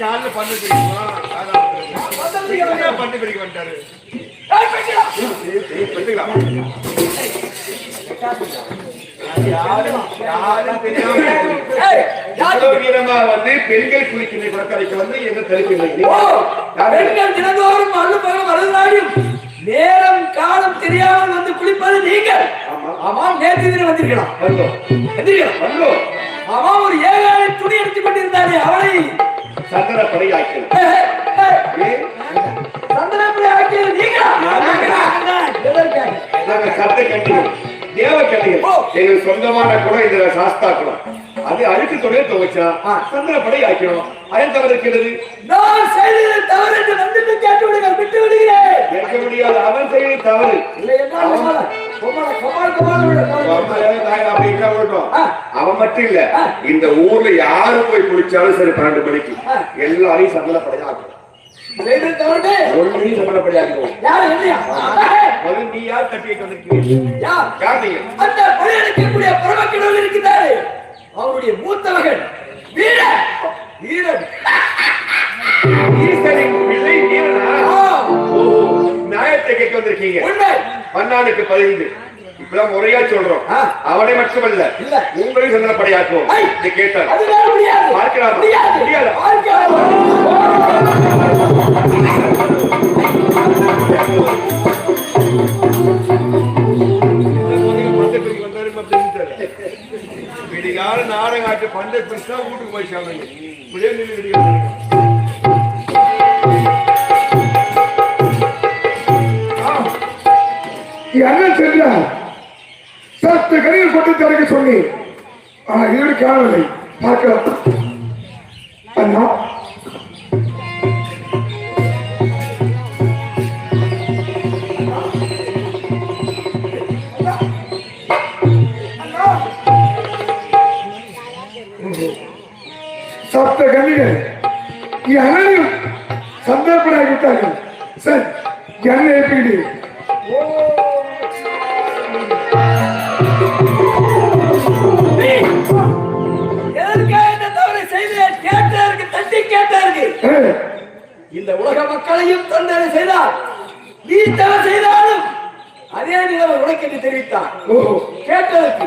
காலில் பண்ணு பிடிக்குமா அதான் பண்ணு பிடிக்க வந்துட்டாரு வந்து பெண்கள் குளிக்கின்ற குளக்கரைக்கு வந்து ஓ, பெண்கள் தினந்தோறும் அழுதாடியும் நேரம் காலம் தெரியாமல் வந்து குளிப்பது நீங்கள். ஆமா. நேற்று தினம் வந்திருக்கலாம். வந்தோம். வந்தோம். ஆமா ஒரு ஏழை துணி எடுத்துக் கொண்டிருந்தாரே அவளை. சந்திர படையாக்கள் சந்தனப்படி ஆக்கியது நீங்களா? எதற்காக? நாங்க சத்த கட்டிகள் தேவ கட்டிகள். எங்களுக்கு சொந்தமான குலம் இதுல சாஸ்தா குலம் அது அழுக்கு தொழில் துவைச்சா. சந்திர படை ஆக்கணும் அதன் தவிர இருக்கிறது நான் செய்தது தவறு என்று வந்துட்டு கேட்டு விடுங்கள் விட்டு விடுகிறேன் ஏற்க முடியாது. அவன் செய்வது தவறு. இல்லை என்றால் அவன் மாட்டோம். இல்ல. இந்த ஊர்ல யாரு போய் குளிச்சாலும் சரி பன்னெண்டு மணிக்கு. எல்லாரையும் சந்தன படையாக்கும் செய்தது தவறு. ஒன்றையும் சந்தன படையாக்குவோம் யார் என்னையா? முதல்ல நீ யார் கட்டி வைக்க வந்திருக்கீங்க இருக்கிறாரு அவருடைய மூத்த மகன் வீரன். வீரன். ஈஸ்வரின் பிள்ளை வீரனா? நியாயத்தை கேட்க வந்திருக்கீங்க. உண்மை பன்னாடுக்கு பதினைந்து இப்பதான் முறையா சொல்றோம். அவனை மட்டுமல்ல இல்ல. உங்களையும் சந்தன படையாக்குவோம் ஐ. நீ கேட்டார் அதுதான் முடியாது பார்க்கலாமா? முடியாது. விடிகால நாடகம் ஆட்டு பண்டை பெருசா வீட்டுக்கு போய் சாப்பிடுங்க இப்படியே என்ன சென்றார் சத்து கரையில் கொண்டு தரக்க சொன்னேன். ஆனா இவரு காணவில்லை. பார்க்கலாம். அண்ணா. சப்த கண்ணிகள் அனைவரும் சந்தர்ப்பனாகிவிட்டார்கள். சார் என்ன எப்படி இந்த உலக மக்களையும் தண்டனை செய்தார் நீ தவறு செய்தாலும் அதே நிலைமை உனக்கு என்று தெரிவித்தார். கேட்டதற்கு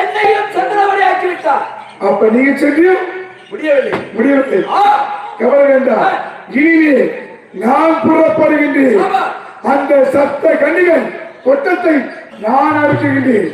என்னையும் சந்திரவரை ஆக்கிவிட்டார் அப்ப நீங்க சென்றியும் முடியவில்லை. முடியவில்லை. கவலை வேண்டாம். இனிமே நான் புறப்படுகின்றேன். அந்த சப்த கண்ணிகள் கொட்டத்தை நான் அறுக்குகின்றேன்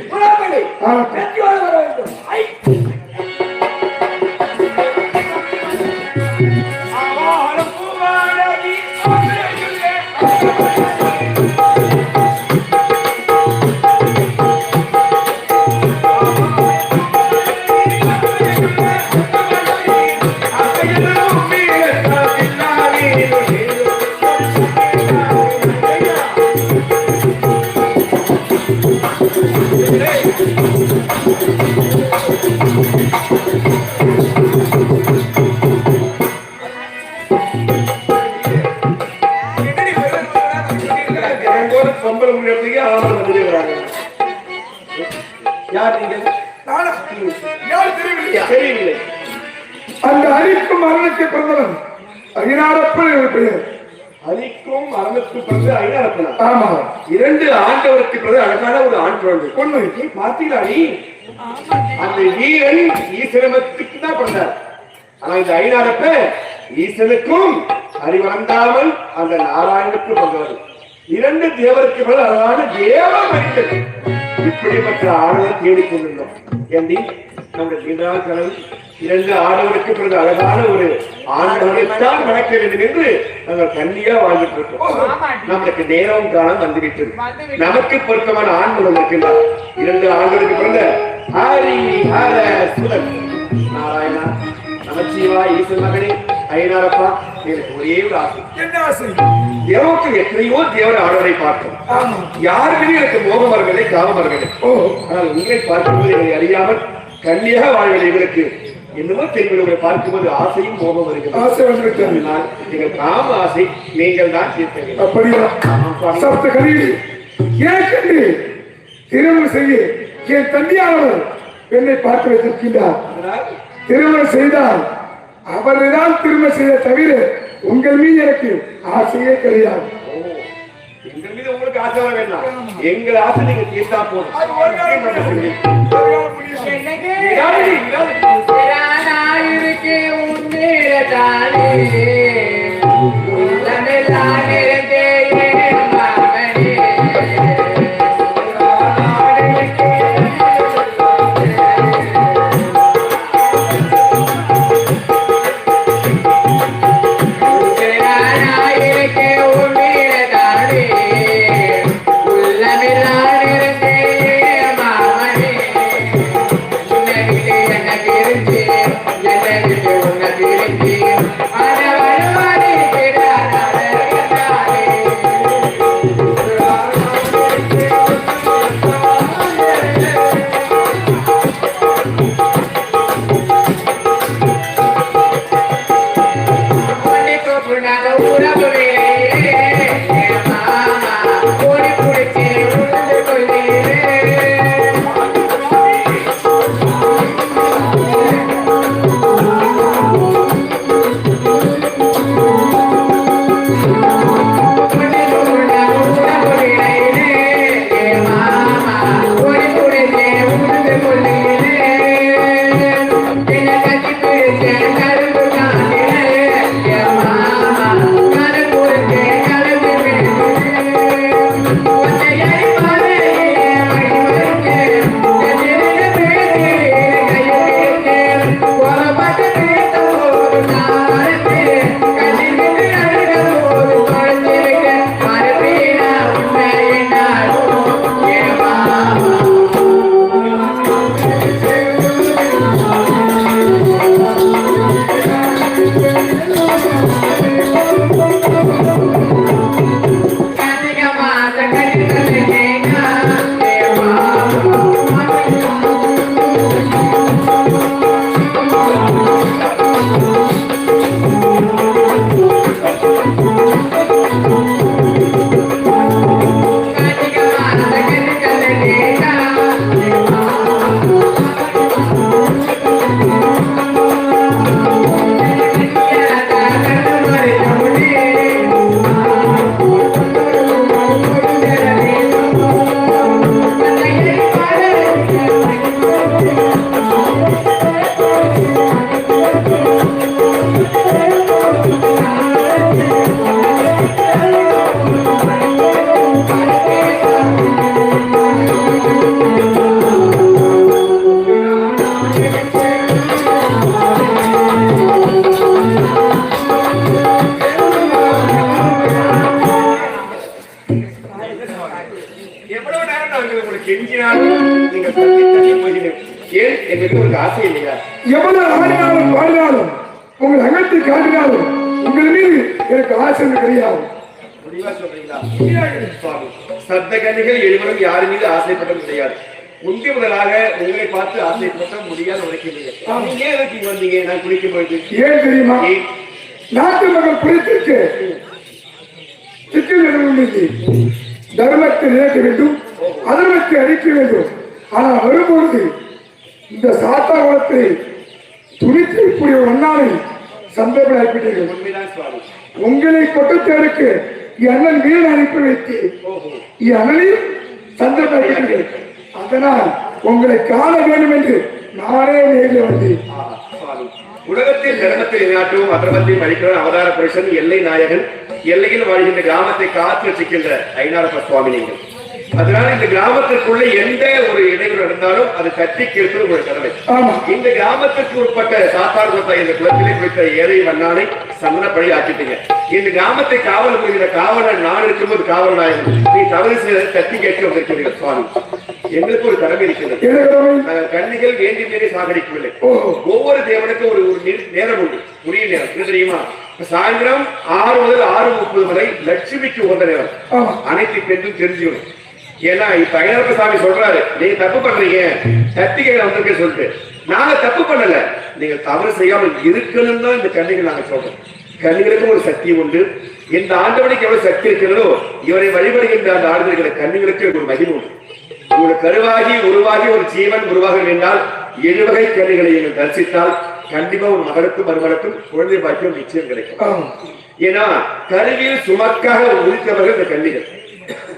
உண்மை நீ பார்த்தீங்களா நீ அந்த வீரன் ஈஸ்வரனுக்கு தான் பிறந்தார். ஆனா இந்த ஐநாரப்ப ஈசனுக்கும் அறிவந்தாமல் அந்த நாராயணுக்கு பிறந்தவர். இரண்டு தேவருக்கு பிறகு அழகான தேவ மனிதன் இப்படிப்பட்ட ஆடலை தேடிக்கொண்டிருந்தோம் ஏண்டி? நம்முடைய கனவு இரண்டு ஆடவருக்கு பிறகு அழகான ஒரு ஆண்மகனைத்தான் வளர்க்க வேண்டும் என்று நாங்கள் கண்ணியா வாழ்ந்துட்டு இருக்கோம். நம்மளுக்கு நேரம் காலம் வந்துவிட்டது. நமக்கு பொருத்தமான ஆண்மகன் இருக்கின்றார் இரண்டு ஆண்களுக்கு பிறந்த ஹரி ஹர சுரன். நாராயணா நமச்சிவா ஈசன் மகனே ஐநாரப்பா எனக்கு ஒரே ஒரு ஆசை. என்ன ஆசை? தேவக்கு எத்தனையோ தேவர ஆடவரை பார்த்தோம். ஆமா. யாருமே எனக்கு வரவில்லை காமம் வரவில்லை ஓ. ஆனால் உங்களை பார்க்கும்போது என்னை அறியாமல் கண்ணியாக வாழ்வது எங்களுக்கு என்னமோ தெரியும் உங்களை பார்க்கும்போது ஆசையும் மோகம் வருகிறது. ஆசை அதனால் எங்கள் காம ஆசை நீங்கள் தான் தீர்க்க அப்படியா? சப்த கணியில் ஏற்கனவே திருமணம் செய்ய என் தந்தையானவர் பெண்ணை பார்த்து வைத்திருக்கின்றார். திருமணம் செய்தால் அவரைதான் திருமணம் செய்த தவிர உங்கள் மீது எனக்கு ஆசையே கிடையாது. ஆசை வர வேண்டாம் எங்கள் ஆசை நீங்க தீர்த்தா போதும். எனக்கு ஆசை கிடையாது கன்னிகள் எழுவரும் யார் மீது ஆசைப்பட்டது கிடையாது. முந்தி முதலாக உங்களை பார்த்து ஆசைப்பட்ட முடியாத உழைக்கலையே நீங்க ஏன் வந்தீங்க? நான் குளிக்கும் பொழுது. ஏன் தெரியுமா? நாட்டு சிக்கல் இல்லை தர்மத்தை நினைக்க வேண்டும். அதர்மத்தை அழிக்க வேண்டும். ஆனால் வரும்பொழுது இந்த சாத்தா குலத்தை துணித்திருக்கூடிய ஒரு அண்ணாவை சந்தர்ப்பம் அனுப்பிட்டீர்கள் உண்மைதான் சுவாமி உங்களை கொட்டத்தேருக்கு அண்ணன் வீரன் அனுப்பி வைத்து அண்ணனையும் சந்தர்ப்பம் அனுப்பிட்டீர்கள் அதனால் உங்களை காண வேண்டும் என்று நானே நேரில் சுவாமி. உலகத்தில் தர்மத்தை நிலைநாட்டவும் அதர்மத்தை மதிக்கிறவன் அவதார புருஷன் எல்லை நாயகன். எல்லையில் வாழ்கின்ற கிராமத்தை காத்து ரசிக்கின்ற ஐநாரப்ப சுவாமி நீங்கள். அதனால இந்த கிராமத்திற்குள்ள எந்த ஒரு இடையூறு இருந்தாலும் அது தட்டி கேட்பது ஒரு கடமை இந்த கிராமத்துக்கு உட்பட்ட சாத்தார் இந்த குலத்திலே குறித்த ஏழை மன்னானை சந்தனப்படி ஆக்கிட்டீங்க. இந்த கிராமத்தை காவல் புரிகிற காவலர் நான் இருக்கும்போது காவல் நாயகன். நீ தவறு செய்ததை தட்டி கேட்க வந்திருக்கிறீர்கள் சுவாமி. எங்களுக்கு ஒரு கடமை இருக்கிறது. நாங்கள் கண்ணிகள் வேண்டி மீறி சாகடிக்கவில்லை. ஒவ்வொரு தேவனுக்கும் ஒரு ஒரு நேரம் உண்டு. உரிய நேரம். என்ன தெரியுமா? சாயந்தரம் ஆறு முதல் ஆறு முப்பது வரை லட்சுமிக்கு உகந்த நேரம். அனைத்து பெண்ணும் தெரிஞ்சுக்கணும். ஏன்னா இப்ப ஐயப்ப சாமி சொல்றாரு. நீங்க தப்பு பண்றீங்க. சத்திகை வந்திருக்க சொல்லிட்டு. நாங்க தப்பு பண்ணல. நீங்க தவறு செய்யாமல் இருக்கணும் தான் இந்த கண்ணிகள் நாங்க சொல்றோம். கண்ணிகளுக்கும் ஒரு சக்தி உண்டு. இந்த ஆண்டவனுக்கு எவ்வளவு சக்தி இருக்கிறதோ இவரை வழிபடுகின்ற அந்த ஆண்டுகளை கண்ணிகளுக்கு ஒரு மகிமை உண்டு. உங்களுக்கு கருவாகி உருவாகி ஒரு ஜீவன் உருவாக வேண்டால் எழுவகை கனிகளை நீங்கள் தரிசித்தால் கண்டிப்பா ஒரு மகளுக்கும் மருமகளுக்கும் குழந்தை பாக்கியம் நிச்சயம் கிடைக்கும். ஏன்னா கருவியில் சுமக்காக உதித்தவர்கள் இந்த கன்னிகள்.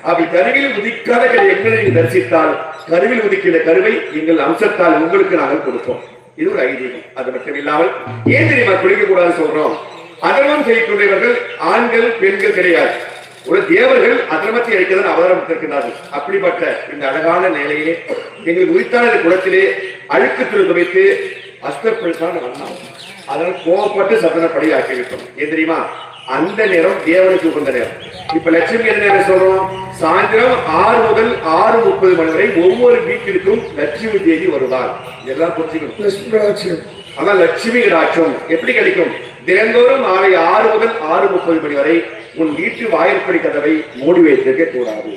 அப்படி கருவில் உதிக்காத கரு எங்களை நீங்கள் தரிசித்தால் கருவில் உதிக்கிற கருவை எங்கள் அம்சத்தால் உங்களுக்கு நாங்கள் கொடுப்போம். இது ஒரு ஐதீகம். அது மட்டும் இல்லாமல் ஏன் தெரியுமா குளிக்க கூடாது சொல்றோம்? அதர்மம் செய்யக்கூடியவர்கள் ஆண்கள் பெண்கள் கிடையாது. ஒரு தேவர்கள் அதர்மத்தை அவதாரம் திருக்கினார் அப்படிப்பட்ட இந்த அழகான நிலையிலே எங்களுக்கு உரித்தான குளத்திலே அழுக்கு திரு துவைத்து அஸ்தப்பிரசான வண்ணம் அதனால் கோவப்பட்டு சதனப்படி ஆக்கிவிட்டோம் ஏன் தெரியுமா? அந்த நேரம் தேவனுக்கு உகந்த நேரம். இப்ப லட்சுமி என்ன நேரம் சொல்றோம்? சாயந்தரம் ஆறு முதல் ஆறு முப்பது மணி வரை ஒவ்வொரு வீட்டிற்கும் லட்சுமி தேவி வருவார் இதெல்லாம் புரிஞ்சுக்கணும். அதான் லட்சுமி கடாட்சம். எப்படி கிடைக்கும்? தினந்தோறும் மாலை ஆறு முதல் ஆறு முப்பது மணி வரை உன் வீட்டு வாயிற்படி கதவை மூடி வைத்திருக்க கூடாது.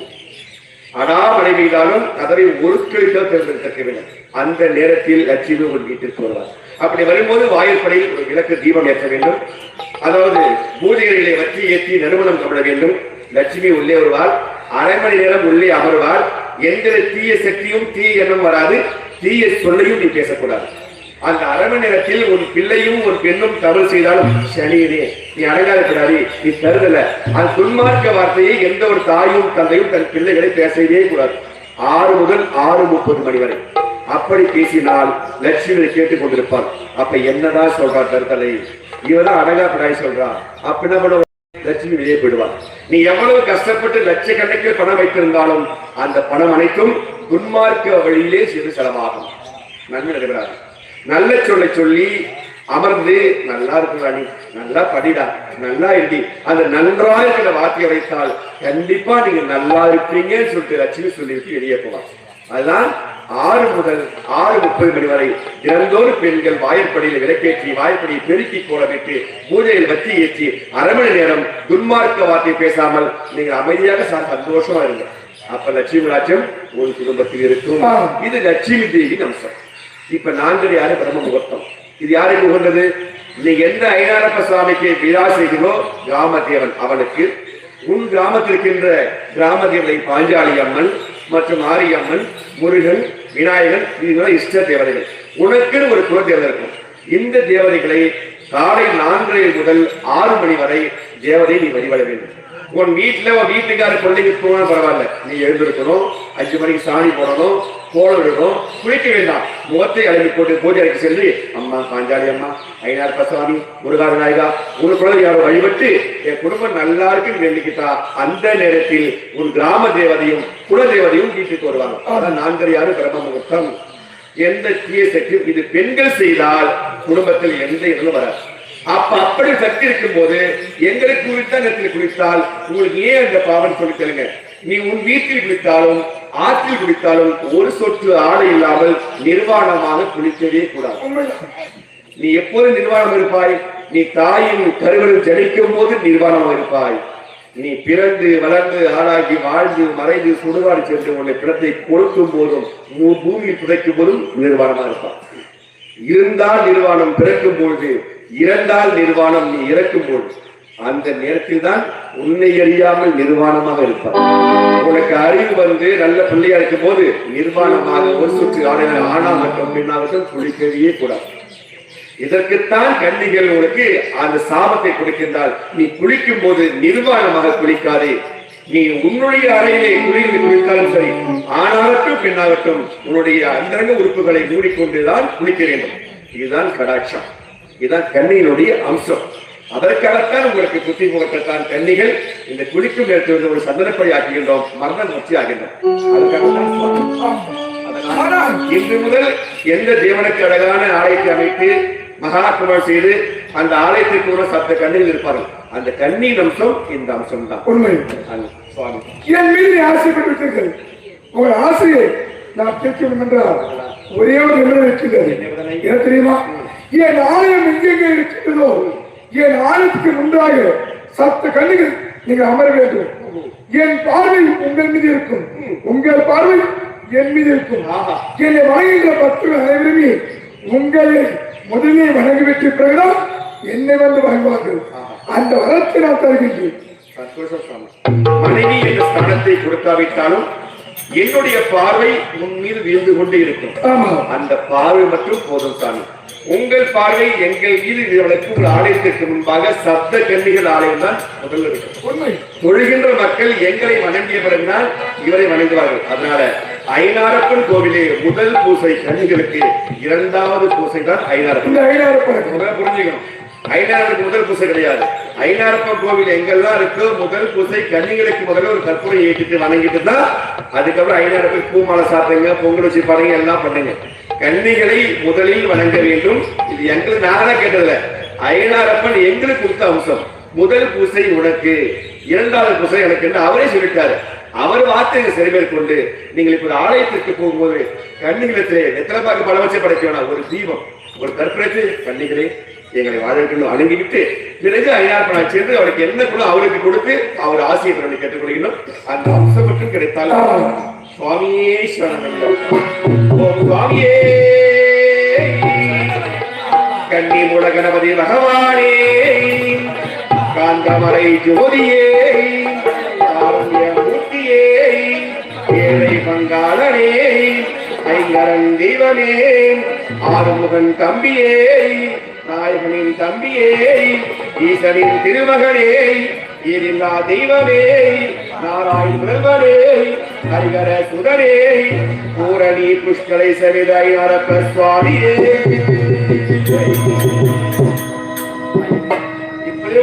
அடா மனைவிதாலும் கதவை ஒரு கழித்தால் தேர்ந்தெடுக்க அந்த நேரத்தில் லட்சுமி உன் வீட்டிற்கு வருவார் அப்படி வரும்போது வாயிற்படி ஒரு விளக்கு தீபம் ஏற்ற வேண்டும். அதாவது பூஜைகளிலே வற்றி ஏற்றி நறுமணம் கமழ வேண்டும். லட்சுமி உள்ளே வருவார் அரை மணி நேரம் உள்ளே அமர்வார் எந்த தீய சக்தியும் தீய எண்ணம் வராது. தீய சொல்லையும் நீ பேசக்கூடாது. அந்த அரை மணி நேரத்தில் ஒரு பிள்ளையும் ஒரு பெண்ணும் தவறு செய்தாலும் சனியனே நீ அடங்காத கூடாது நீ தருதல அந்த துன்மார்க்க வார்த்தையை எந்த ஒரு தாயும் தந்தையும் தன் பிள்ளைகளை பேசவே கூடாது. ஆறு முதல் ஆறு முப்பது மணி வரை. அப்படி பேசினால் லட்சுமி கேட்டுக் கொண்டிருப்பார் அப்ப என்னதான் சொல்றார் தருதலை இவதான் அடங்கா பிடாய் சொல்றா. அப்ப என்ன பண்ண லட்சுமி வெளியே போயிடுவார் நீ எவ்வளவு கஷ்டப்பட்டு லட்சக்கணக்கில் பணம் வைத்திருந்தாலும் அந்த பணம் அனைத்தும் துன்மார்க்க வழியிலே சென்று செலவாகும். நன்மை நடைபெறாது. நல்ல சொல்லை சொல்லி அமர்ந்து நல்லா இருக்குடா நீ நல்லா படிடா நல்லா இருடி அந்த நன்றா இருக்கிற வார்த்தையை வைத்தால் கண்டிப்பா நீங்க நல்லா இருப்பீங்கன்னு சொல்லிட்டு லட்சுமி சொல்லிவிட்டு வெளியே போவார் அதுதான் ஆறு முதல் ஆறு முப்பது மணி வரை தினந்தோறும் பெண்கள் வாயிற்படியில் விளக்கேற்றி வாயிற்படியை பெருக்கி கோலமிட்டு பூஜையில் வத்தி ஏற்றி அரை மணி நேரம் துன்மார்க்க வார்த்தை பேசாமல் நீங்க அமைதியாக சா- சந்தோஷமா இருங்க. அப்ப லட்சுமி ராஜ்யம் ஒரு குடும்பத்தில் இருக்கும். இது லட்சுமி தேவி அம்சம் இப்ப நான்கு யாரு பிரம்ம முகூர்த்தம் இது யாருக்கு உகந்தது நீ எந்த ஐநாரப்ப சுவாமிக்கு விழா செய்கிறோ கிராமதேவன் அவனுக்கு. உன் கிராமத்தில் இருக்கின்ற கிராம தேவதை பாஞ்சாலி அம்மன் மற்றும் ஆரியம்மன் முருகன் விநாயகன் இதுதான் இஷ்ட தேவதைகள். உனக்குன்னு ஒரு குல தேவதை இருக்கும். இந்த தேவதைகளை காலை நான்கு முதல் ஆறு மணி வரை தேவதை நீ வழிபட வேண்டும். உன் வீட்டுல உன் வீட்டுக்கார பிள்ளைக்கு போனா பரவாயில்ல. நீ எழுந்திருக்கணும் அஞ்சு மணிக்கு சாணி போடணும் கோலம் விடணும் குளிக்க வேண்டாம். முகத்தை அழகி போட்டு பூஜை அறைக்கு சென்று அம்மா பாஞ்சாலி அம்மா ஐநார் பசாமி முருகார நாயகா ஒரு குழந்தை யாரோ வழிபட்டு என் குடும்பம் நல்லா இருக்குன்னு வேண்டிக்கிட்டா அந்த நேரத்தில் உன் கிராம தேவதையும் குல தேவதையும் வீட்டுக்கு வருவாங்க. அதான் நான்கரை யாரு பிரம்ம முகூர்த்தம். எந்த தீய சக்தியும் இது பெண்கள் செய்தால் குடும்பத்தில் எந்த இதுவும் வராது. அப்ப அப்படி சக்தி இருக்கும் போது எங்களுக்கு குளித்தா நேரத்தில் குளித்தால் உங்களுக்கு ஏன் அந்த பாவம் சொல்லி தருங்க நீ உன் வீட்டில் குளித்தாலும் ஆற்றில் குளித்தாலும் ஒரு சொட்டு ஆடை இல்லாமல் நிர்வாணமாக குளிக்கவே கூடாது. நீ எப்போது நிர்வாணம் இருப்பாய். நீ தாயின் கருவலில் ஜனிக்கும் போது நிர்வாணமாக இருப்பாய். நீ பிறந்து வளர்ந்து ஆளாகி வாழ்ந்து மறைந்து சுடுகாடு சென்று உன்னை பிணத்தை கொளுத்தும் போதும் பூ- பூமியில் புதைக்கும் போதும் நிர்வாணமா இருப்பான் இருந்தால் நிர்வாணம் பிறக்கும் பொழுது இறந்தால் நிர்வாணம் நீ இறக்கும் பொழுது அந்த நேரத்தில் தான் உன்னை அறியாமல் நிர்வாணமாக இருப்பார் உனக்கு அறிவு வந்து நல்ல பிள்ளையா இருக்கும் போது நிர்வாணமாக ஒரு சுற்று ஆடைகள் மற்றும் பெண்ணாகட்டும் குளிக்கவே கூடாது. இதற்குத்தான் கன்னிகள் உனக்கு அந்த சாபத்தை கொடுக்கின்றால் நீ குளிக்கும் போது நிர்வாணமாக குளிக்காதே. நீ உன்னுடைய அறையிலே குளிர்ந்து குளித்தாலும் சரி ஆனாகட்டும் பெண்ணாகட்டும் உன்னுடைய அந்தரங்க உறுப்புகளை மூடிக்கொண்டுதான் குளிக்க வேண்டும். இதுதான் கடாட்சம். இதுதான் கன்னியினுடைய அம்சம். அதற்காகத்தான் உங்களுக்கு புத்தி முகத்தான் கன்னிகள் இந்த குளிக்கும் நேரத்தில் வந்து ஒரு சந்தனப்படி ஆக்குகின்றோம் மரண முற்றி ஆகின்றோம். அதுக்காகத்தான் இன்று முதல் எந்த தேவனுக்கு அழகான ஆலயத்தை அமைத்து மகாத்மா செய்து அந்த ஆலயத்திற்கு கூட சத்த கண்ணில் இருப்பார்கள். அந்த கண்ணின் அம்சம் இந்த அம்சம் தான் உண்மை சுவாமி. என் மீது நீ ஆசைப்பட்டு விட்டீர்கள் உங்கள் ஆசையை நான் கேட்க வேண்டும் என்றால் ஒரே ஒரு நிபந்தனை இருக்கின்றது. என்ன தெரியுமா? என் ஆலயம் எங்கெங்கே இருக்கின்றதோ என் ஆலயத்துக்கு முன்பாக சத்த கண்ணிகள் நீங்கள் அமர வேண்டும். என் பார்வை உங்கள் மீது இருக்கும். உங்கள் பார்வை என் மீது இருக்கும். ஆஹா. என்னை வணங்குகின்ற பக்தர்கள் அனைவருமே உங்களை முதலிலே வணங்கிவிட்டு பிறகுதான் என்னை வந்து வணங்குவார்கள். அந்த வரத்தை நான் தருகின்றேன். மனைவி என்ற ஸ்தானத்தை கொடுக்காவிட்டாலும் என்னுடைய பார்வை உன் மீது விழுந்து கொண்டு இருக்கும். ஆமா அந்த பார்வை மட்டும் போதும் சாமி. உங்கள் பார்வை எங்கள் மீது விழுவதற்கு உங்கள் ஆலயத்திற்கு முன்பாக சப்த கன்னிகள் ஆலயம் தான் முதல்ல இருக்கும். தொழுகின்ற மக்கள் எங்களை வணங்கிய பிறகுதான் இவரை வணங்குவார்கள். அதனால ஐநாரப்பன் கோவிலே முதல் பூசை கன்னிகளுக்கு இரண்டாவது பூசை தான் ஐநாரப்பன் பழக்கம் முதல்ல புரிஞ்சுக்கணும். ஐநாருக்கு முதல் பூசை கிடையாது. ஐநாரப்பன் கோவில் எங்கெல்லாம் இருக்கோ முதல் பூசை கன்னிகளுக்கு முதல்ல ஒரு கற்பூரை ஏற்றிட்டு வணங்கிட்டு தான் அதுக்கப்புறம் ஐநாரப்பன் பூமாலை சாப்பிடுங்க பொங்கல் வச்சு பாருங்க எல்லாம் பண்ணுங்க. கன்னிகளை முதலில் வணங்க வேண்டும். இது எங்களுக்கு நானே கேட்டதில்ல. ஐநாரப்பன் எங்களுக்கு கொடுத்த அம்சம். முதல் பூசை உனக்கு இரண்டாவது பூசை எனக்கு என்று அவரே சொல்லிட்டாரு. அவர் வார்த்தையை சிறைபேர் மேற்கொண்டு நீங்கள் இப்ப ஒரு ஆலயத்திற்கு போகும்போது கண்ணிகளத்திலே எத்தனை பாக்கு பல வச்சு படைக்க வேணாம். ஒரு தீபம் ஒரு கற்பனைக்கு கண்ணிகளே எங்களை வாழ்க்கணும் அணுகிவிட்டு பிறகு ஐநாற்பனா சேர்ந்து அவருக்கு என்ன கூட அவருக்கு கொடுத்து அவர் ஆசியை பிறகு கேட்டுக்கொள்கிறோம் அந்த அம்சம் மட்டும் கிடைத்தால் சுவாமியே சுவாமியே. கண்ணி மூல கணபதி பகவானே. காந்தமலை ஜோதியே. ஐங்கரன் தெய்வமே ஆறுமுகன் தம்பியே நாயகனின் தம்பியே ஈசனின் திருமகனே ஈரில்லா தெய்வமே நாராயண் முதல்வனே ஹரிகர சுதரே பூரணி புஷ்கலை சவிதை அரப்ப சுவாமியே.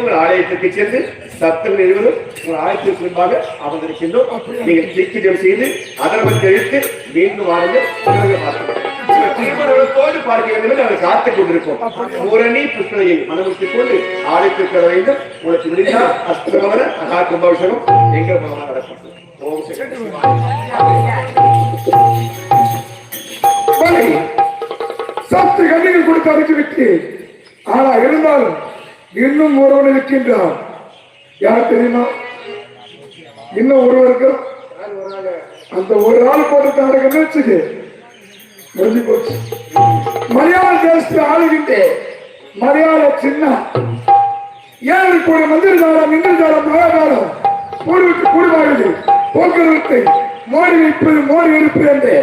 உங்கள் ஆலயத்திற்கு சென்று சத்தம் இருவரும் உங்கள் ஆலயத்திற்கு முன்பாக அமர்ந்திருக்கின்றோம். நீங்கள் தீக்கிரம் செய்து அதர்மம் கழித்து மீண்டும் வாருங்கள். தீவிரத்தோடு பார்க்க வேண்டும் நாங்கள் காத்துக் கொண்டிருப்போம் பூரணி கொண்டு ஆலயத்திற்கு வர வேண்டும். உங்களுக்கு முடிந்தால் அஸ்தமன மகா கும்பாபிஷேகம் எங்கள் நடக்கும். ஓம் சக்தி. சத்து கண்ணிகள் கொடுத்து அனுப்பிவிட்டு ஆனா இருந்தாலும் இன்னும் ஒருவன் இருக்கின்றான். யார் தெரியுமா? இன்னும் ஒருவர் அந்த ஒரு நாள் போட்டு தாண்டக நினைச்சுக்கு முடிஞ்சு போச்சு. மலையாள தேசத்தை ஆளுகின்ற. மலையாள சின்ன. ஏழு கோடி மந்திரதாரம் இந்திரதாரம் மகாதாரம். கூடுவிட்டு கூடுவார்கள் போக்குவரத்தை மோடி வைப்பது மோடி எடுப்பது என்று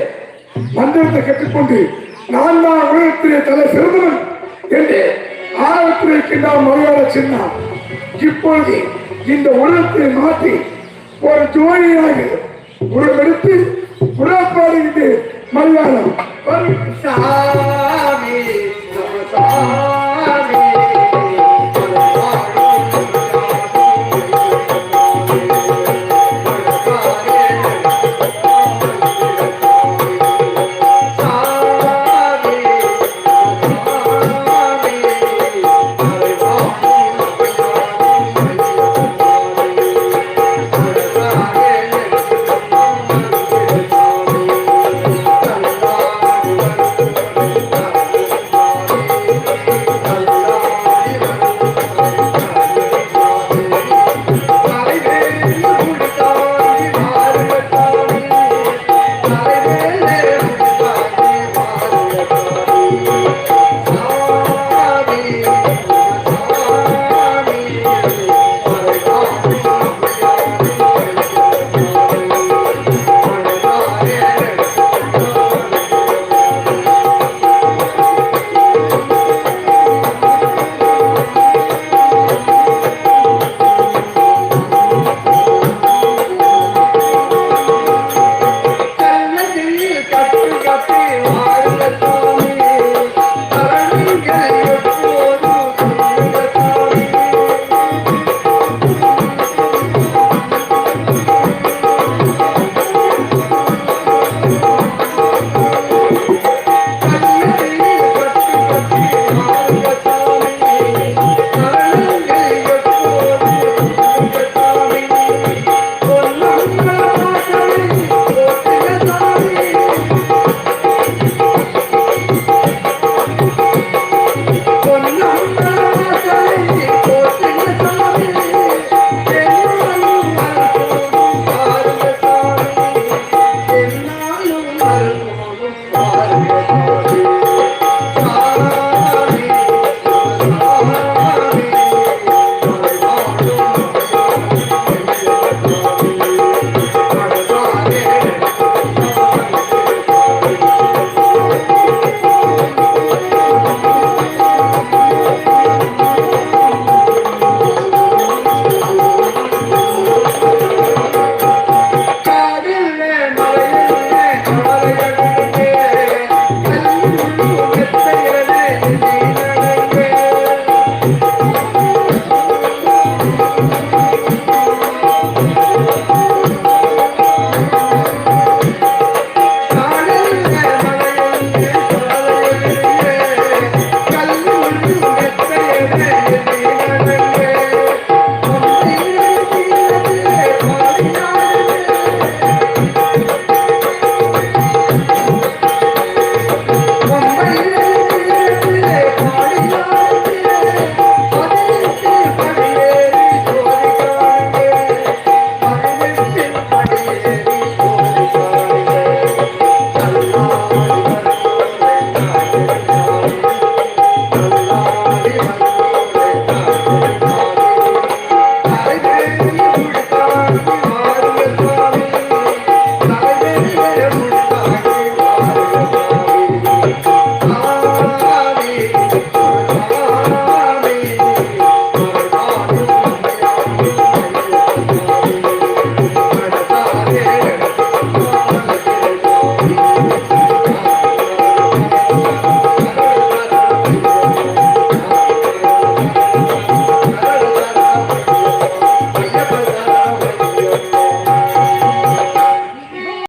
மந்திரத்தை கற்றுக்கொண்டு நான் தான் உலகத்திலே தலை சிறந்தவன் என்று ஆரம்பத்தில் இருக்கின்ற மலையாள சின்ன இப்பொழுது இந்த உலகத்தை மாற்றி ஒரு ஜோதியாக உருவெடுத்து உடற்பாடுகிட்டு மலையாளம். சாமி சாமி.